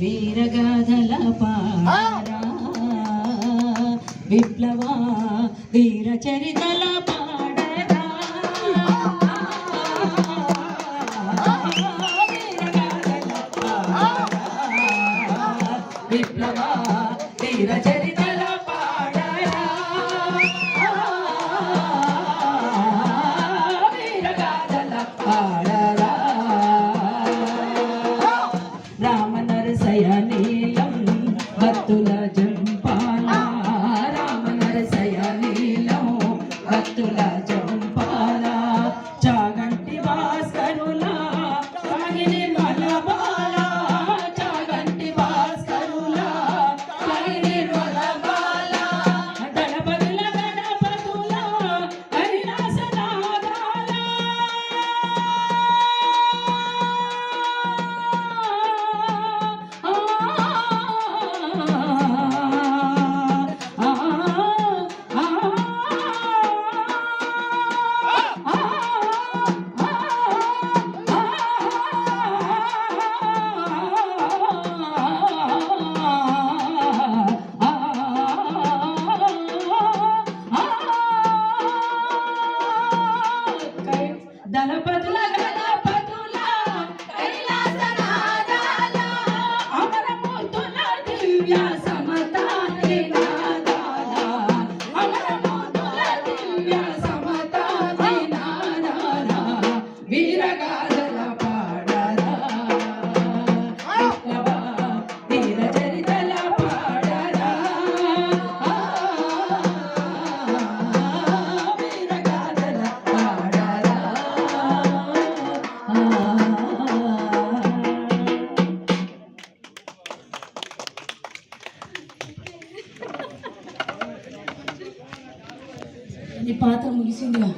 వీరగాథల పాడరా విప్లవ వీర చరితల పాడరా. విప్లవ వీర చరితల భక్తుల జంపాల రామ నరసయ నీలము భక్తుల దళపతుల గణపతుల కైలాసనాదాల అమరమూర్తుల దివ్య నీ పాత్ర ముగిసిందిగా